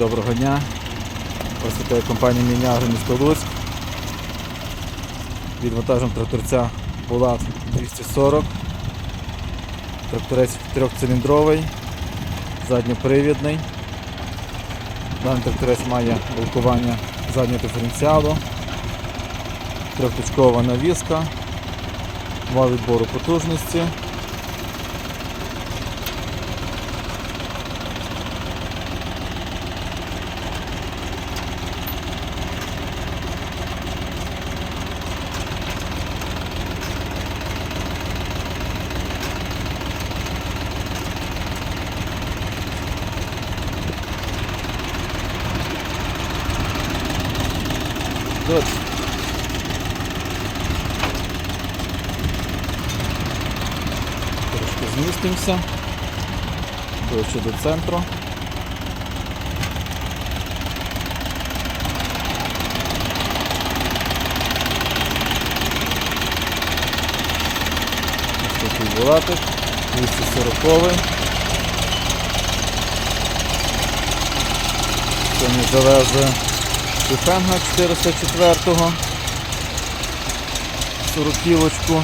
Доброго дня. Ось компанія Мінягро місто Луцьк. Під вантажем тракторця Булат 240. Тракторець трьохциліндровий, задньопривідний. Даний тракторець має блокування заднього диференціалу, трьохточкова навіска, вал відбору потужності. Тут. Трошки змістимося. Ближче до центру. Ось такий булатик, 240 Сьогодні завезли Шифенга 404-го. 40-кілочку.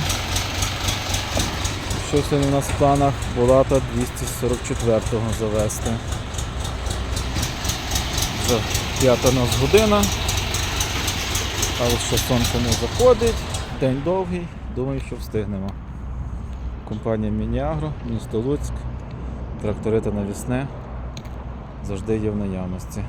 Що сьогодні у нас в планах? Булата 244-го завести. Вже п'ята нас година. Але ще сонце не заходить. День довгий. Думаю, що встигнемо. Компанія Мініагро, місто Луцьк. Трактори та навісне завжди є в наявності.